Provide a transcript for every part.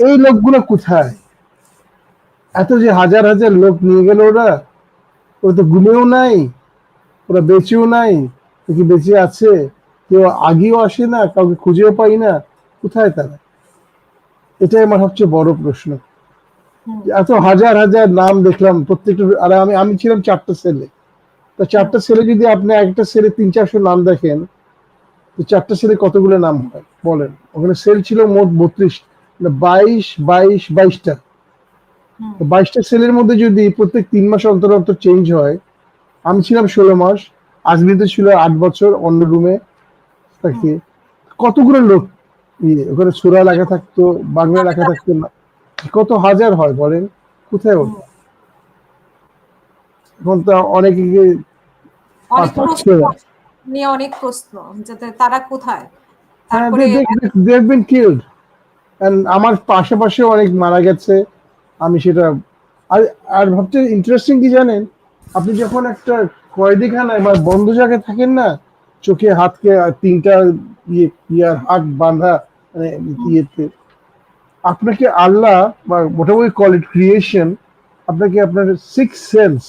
এই লোকগুলো কোথায়? এত যে হাজার হাজার লোক নিয়ে গেল ওরা ওরা তো ঘুমেও নাই ওরা বেঁচেও নাই কি বেঁচে আছে? কেউ আগেও আসে না কাউকে খুঁজেও পাই না কোথায় তারা? এটাই আমার সবচেয়ে বড় প্রশ্ন। এত হাজার হাজার নাম দেখলাম প্রত্যেকটা আর আমি আমি ছিলাম চারটা সেলে তো চারটা সেলে যদি আপনি একটা সেলে তিন চারশো নাম দেখেন তো চারটা সেলে কতগুলো নাম হয়? বলেন। ওখানে সেল ছিল মোট বত্রিশ বাইশ বাইশ বাইশটা। বাইশটা সেলের মধ্যে যদি প্রত্যেক তিন মাস অন্তর অন্তর চেঞ্জ হয় আমি ছিলাম ষোলো মাস আজমিতে ছিল আট বছর অন্য রুমে থাকে কতগুলো লোক? ইয়ে ওখানে সুরা লেখা থাকতো বাংলা লেখা থাকতো না। কত হাজার হয় বলেন? কোথায় ওটা এখন তো অনেকে অনেক প্রশ্ন নিয়ে অনেক প্রশ্ন যাতে তারা কোথায়? হ্যাঁ দে হ্যাভ বিন কিলড আমার পাশাপাশি অনেক মারা গেছে আমি সেটা আর আর ভাবতে ইন্টারেস্টিং কি জানেন? আপনি যখন একটা কয়েদিখানায় বা বন্ধ জায়গায় থাকেন না চোখে হাতকে তিনটা ইয়ে ইয়ার হাত বাঁধা মানে ইয়েতে আপনাকে আল্লাহ বা মোটামুটি কল ইট ক্রিয়েশন আপনাকে আপনার সিক্স সেন্স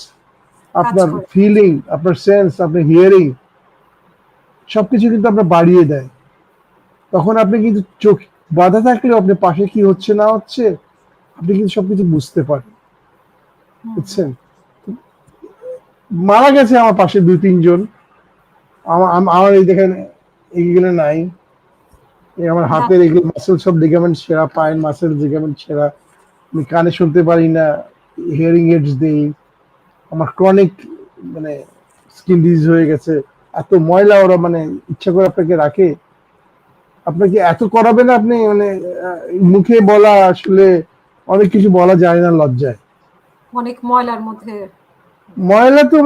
আপনার ফিলিং আপনার সেন্স আপনার হিয়ারিং সবকিছু কিন্তু আপনার বাড়িয়ে দেয়। তখন আপনি কিন্তু চোখ বাধা থাকলেও আপনি পাশে কি হচ্ছে না হচ্ছে আপনি কিন্তু সবকিছু বুঝতে পারেন। বুঝছেন? মারা গেছে আমার পাশে দুই তিনজন। আমার এই দেখেন এইগুলো নাই। আমার হাতের এগুলো মাসেল সব লিগামেন্ট সেরা পায়ের মাসেল লিগামেন্ট সেরা আমি কানে শুনতে পারি না হিয়ারিং এডস দেই। আমার ক্রনিক মানে স্কিন ডিজিজ হয়ে গেছে। এত ময়লা ওরা মানে ইচ্ছা করে আপনাকে রাখে আপনাকে এত করাবে না আপনি মানে মুখে বলা আসলে অনেক কিছু বলা যায় না লজ্জায়। অনেক ময়লার মধ্যে। ময়লা তো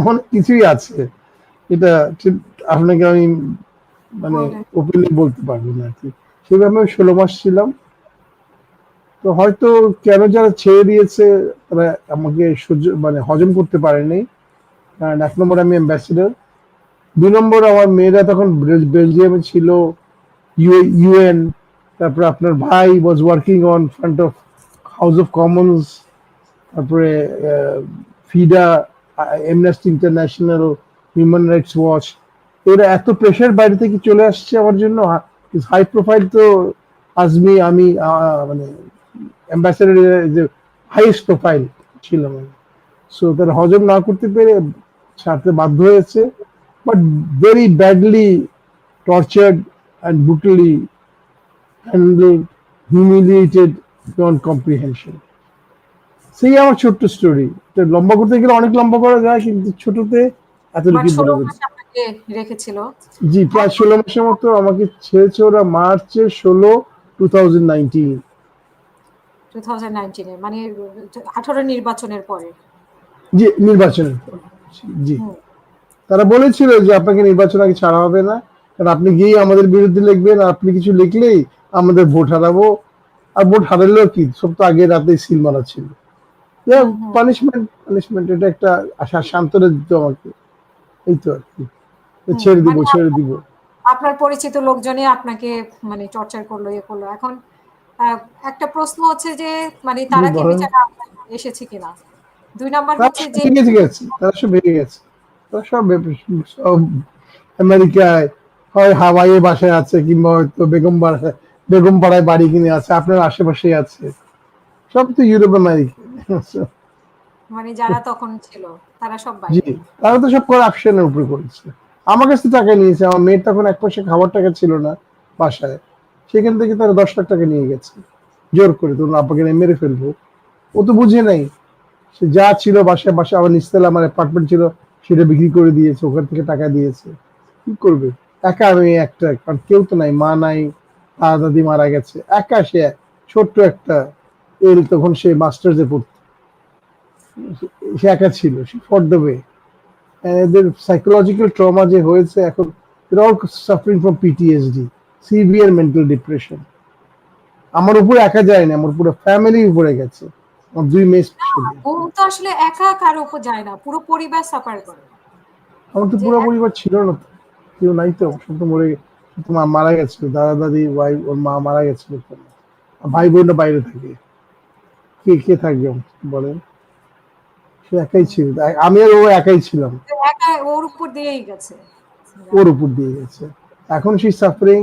অনেক কিছুই আছে। এটা আপনাকে আমি মানে ওপেনলি বলতে পারব না আর কি। সেভাবে আমি ষোলো মাস ছিলাম। তো হয়তো কেন যারা ছেড়ে দিয়েছে তারা আমাকে সহ্য মানে হজম করতে পারেনি। কারণ এক নম্বর আমি অ্যাম্বাসিডার দুই নম্বর আমার মেয়েরা তখন বেলজিয়ামে ছিল ইউএন, তারপরে আপনার ভাই was working on front of House of Commons তারপরে ফিডা Amnesty International Human Rights Watch এরা এত প্রেশার বাইরে থেকে চলে আসছে আমার জন্য হাই প্রোফাইল তো আজমি, আমি মানে অ্যাম্বাসেডার যে হাইয়েস্ট প্রোফাইল ছিল সো তার হজম না করতে পেরে ছাড়তে বাধ্য হয়েছে। But very badly tortured and brutally handed humiliated beyond comprehension সেই আমার ছোট্ট স্টোরি লম্বা করতে গেলে অনেক লম্বা করা যায় কিন্তু ছোটতে এতটুকু বলা রেখেছিল। জি প্রায় ষোলো মাসের মতো আমাকে ছেড়েছে ওরা মার্চে ষোলো two thousand nineteen two thousand নাইনটিনে মানে আঠারো নির্বাচনের পরে। জি নির্বাচনের জি। তারা বলেছিল যে আপনাকে নির্বাচন আগে ছাড়া হবে না। কারণ আপনি গিয়ে আমাদের বিরুদ্ধে লিখবেন আপনি কিছু লিখলেই আমাদের ভোট হারাবো। আর ভোট হারালেও কি? সব তো আগে রাতে সিল মারা ছিল। পানিশমেন্ট পানিশমেন্ট এটা একটা আশা সান্ত্বনা দিত আমাকে। এই তো আর কি। ছেড়ে দিব মানে ছেড়ে দিব। আপনার পরিচিত লোকজনই আপনাকে মানে টর্চার করল ইয়ে করল। এখন একটা প্রশ্ন হচ্ছে যে মানে তারা কি বিচারে এসেছে কিনা? দুই নাম্বার হচ্ছে যে গেছে গেছে তারা সব ভেঙে গেছে। সব সব আমেরিকায় হয় হাওয়াইয়ে বাসায় আছে কিংবা হয়তো বেগম বেগম পাড়ায় বাড়ি কিনে আছে আপনার আশেপাশেই আছে। সব তো ইউরোপ আমেরিকা মানে যারা তখন ছিল তারা সব জি তারা তো সব করাপশনের উপরে করেছে। আমার কাছ টাকা নিয়েছে আমার মেয়ের তখন এক পয়সা খাবার টাকা ছিল না বাসায়। সেখান থেকে তারা দশ লাখ টাকা নিয়ে গেছে। জোর করে তোর আব্বাকে মেরে ফেলব। ও তো বুঝে নাই। সে যা ছিল বাসায় বাসায় আবার নিচতলা আমার অ্যাপার্টমেন্ট ছিল সেটা বিক্রি করে দিয়েছে, ওখান থেকে টাকা দিয়েছে। কি করবে? একা আমি একটা, কারণ কেউ তো নাই, মা নাই দাদা দাদি মারা গেছে। একা সে, ছোট্ট একটা এল তখন সে মাস্টার্সে পড়তো। সে একা ছিল ফর দ্য এদের সাইকোলজিক্যাল ট্রমা যে হয়েছে এখন all suffering from PTSD severe mental depression আমার উপরে একা যায় না, আমার পুরো ফ্যামিলি উপরে গেছে। দুই মেয়ে ঘুম তো আসলে একা কারও উপর যায় না পুরো পরিবার সাফার করে। আমার তো পুরো পরিবার ছিল না কেউ নাই তো সব তো মরে মা মারা গেছিল দাদা দাদি ওয়াইফ ওর মা মারা গেছিল ভাই বোনরা বাইরে থাকে। কে কে থাকবে বলেন? সে একাই ছিল। আমি আর ও একাই ছিলাম। ওর উপর দিয়েই গেছে। ওর উপর দিয়ে গেছে। এখন সে সাফারিং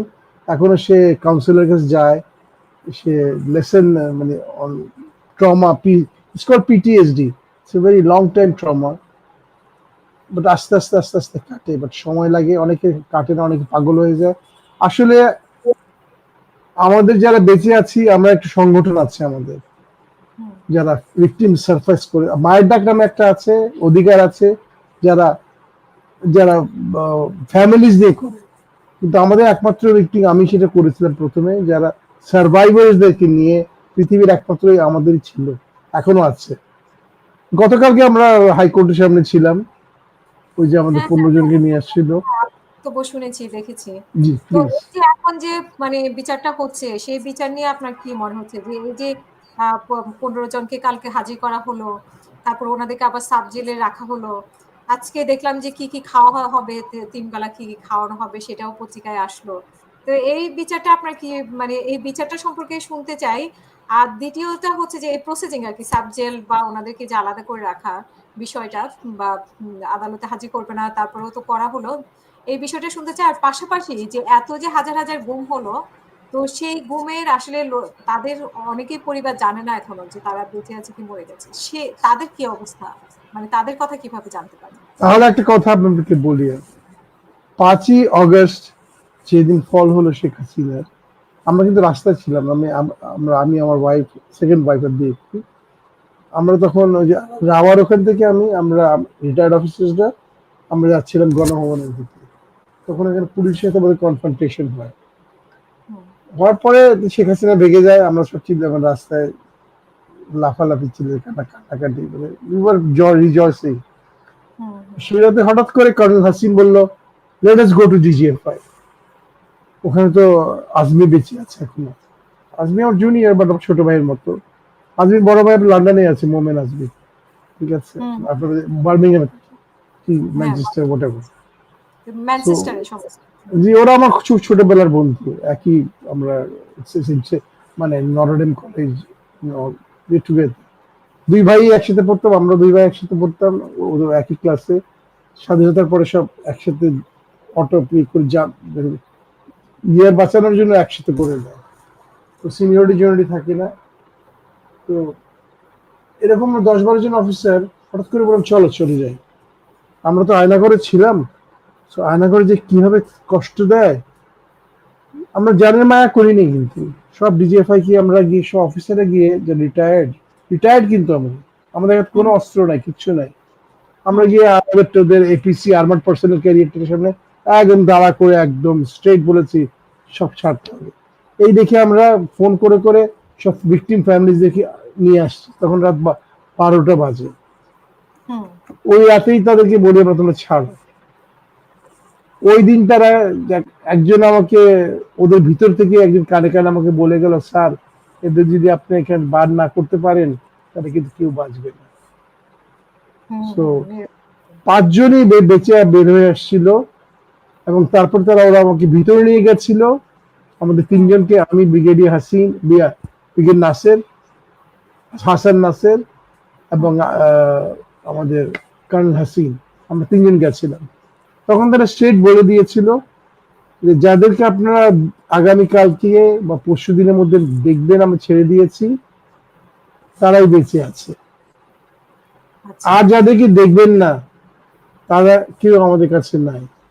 এখনও সে কাউন্সিলর কাছে যায়। সে লেসন মানে P it's call PTSD it's a very long time trauma but আস্তে আস্তে আস্তে আস্তে কাটে বাট সময় লাগে, অনেকে কাটে না, অনেকে পাগল হয়ে যায়। আসলে আমাদের যারা বেঁচে আছি, আমরা একটা সংগঠন আছে আমাদের। যারা ভিকটিম সারফেস করে, মায়ের ডাক নামে একটা আছে, অধিকার আছে, যারা যারা ফ্যামিলিজ দিয়ে করে। কিন্তু আমাদের একমাত্র ভিকটিম আমি সেটা করেছিলাম প্রথমে, যারা সার্ভাইভার্সদেরকে নিয়ে পৃথিবীর একমাত্র আমাদেরই ছিল এখনও আছে। গতকালকে আমরা হাইকোর্টের সামনে ছিলাম ওই যে আমাদের পনেরো জনকে নিয়ে আসছিল। বক্তব্য শুনেছি দেখেছি। তো এখন যে মানে বিচারটা হচ্ছে সেই বিচার নিয়ে আপনার কি মনে হচ্ছে? যে এই যে পনেরো জনকে কালকে হাজির করা হলো তারপর ওনাদেরকে আবার সাব জেলে রাখা হলো আজকে দেখলাম যে কি কি খাওয়া হবে তিন বেলা কি কি খাওয়ানো হবে সেটাও পত্রিকায় আসলো। তো এই বিচারটা আপনার কি মানে এই বিচারটা সম্পর্কে শুনতে চাই আর দ্বিতীয়টা হচ্ছে যে এই প্রসেসিং আর কি সাবজেল বা ওনাদেরকে যে আলাদা করে রাখা বিষয়টা, বা আদালতে হাজির করবে না, তারপরেও তো করা হলো, এই বিষয়টা শুনতে চাই। আর পাশাপাশি যে এত যে হাজার হাজার গুম হলো, তো সেই গুমের আসলে তাদের অনেকেই পরিবার জানে না এখনও যে তারা বেঁচে আছে কি মরে গেছে। সে, তাদের কি অবস্থা? মানে তাদের কথা কীভাবে জানতে পারে তাহলে একটা কথা আপনাদেরকে বলি। পাঁচই অগস্ট যেদিন ফল হলো শেখ হাসিনার আমরা কিন্তু রাস্তায় ছিলাম। আমি আমরা আমি আমার ওয়াইফ সেকেন্ড ওয়াইফ আর দিয়ে আমরা তখন ওই যে রাওয়ার ওখান থেকে আমি আমরা রিটায়ার্ড অফিসার্সরা আমরা যাচ্ছিলাম গণভবনের দিকে। তখন এখানে পুলিশের সাথে আমাদের কনফ্রন্টেশন হয়। হওয়ার পরে শেখ হাসিনা ভেগে যায় আমরা সব চিন্তা রাস্তায় লাফালাফি ছিল কাটা কাটাকাটি মানে রিজয়সিং হুম, সেটাতে হঠাৎ করে কর্নেল হাসিন বলল লেট গো টু ডিজিএফআই ওখানে তো আজমি বেঁচে আছে এখনও। আজমি আমার জুনিয়র বাট ছোট ভাইয়ের মতো। আজমি বড় ভাই লন্ডনে আছে মোমেন আজমি। ঠিক আছে? হুম। আপনার বার্মিংহামে কি ম্যানচেস্টার হোয়াট ম্যানচেস্টারে জি ওরা আমার খুব ছোটবেলার বন্ধু। একই আমরা মানে নরডেম কলেজ টুগেদার দুই ভাই একসাথে পড়তাম আমরা দুই ভাই একসাথে পড়তাম ওদের একই ক্লাসে স্বাধীনতার পরে সব একসাথে অটো পে করে যা ইয়ার বাঁচানোর জন্য একসাথে করে দেয় তো সিনিয়রিটি জুনিয়রিটি থাকে না। তো এরকম দশ বারো জন অফিসার হঠাৎ করে বললাম, চলো, চলে যাই। আমরা তো আয়না করে ছিলাম। তো আয়না করে যে কীভাবে কষ্ট দেয়, আমরা জানের মায়া করিনি কিন্তু। সব ডিজিএফআই কি আমরা গিয়ে, সব অফিসারে গিয়ে যে রিটায়ার্ড রিটায়ার্ড কিন্তু আমরা। আমাদের কোনো অস্ত্র নাই, কিচ্ছু নাই। আমরা গিয়ে আমাদের তোদের এপিসি আর্মার্ড পার্সোনাল ক্যারিয়ারটার সামনে একদম দাঁড়া করে, একদম স্ট্রেট বলেছি সব ছাড়তে হবে। এই দেখে আমরা ফোন করে করে সব ভিকটিম ফ্যামিলি দেখে নিয়ে আসছি। তখন রাত বারোটা বাজে। ওই রাতেই তাদেরকে বলি আমরা তোমরা ছাড়ো। ওই দিন তারা একজন আমাকে ওদের ভিতর থেকে একজন কানে কানে আমাকে বলে গেল স্যার এদের যদি আপনি এখানে বার না করতে পারেন তাহলে কিন্তু কেউ বাঁচবে না। হুম, পাঁচজনই বেঁচে বের হয়ে আসছিল এবং তারপর তারা ওরা আমাকে ভিতরে নিয়ে গেছিল। আমাদের তিনজনকে আমি ব্রিগেডিয়ার হাসিন ব্রিগেড নাসের হাসান নাসের এবং আমাদের কর্নেল হাসিন। আমরা তিনজন গেছিলাম। তখন তারা স্ট্রেট বলে দিয়েছিল যে যাদেরকে আপনারা আগামীকালকে বা পরশু দিনের মধ্যে দেখবেন আমি ছেড়ে দিয়েছি তারাই বেঁচে আছে। আচ্ছা। আর যাদেরকে দেখবেন না তারা কেউ আমাদের কাছে নাই।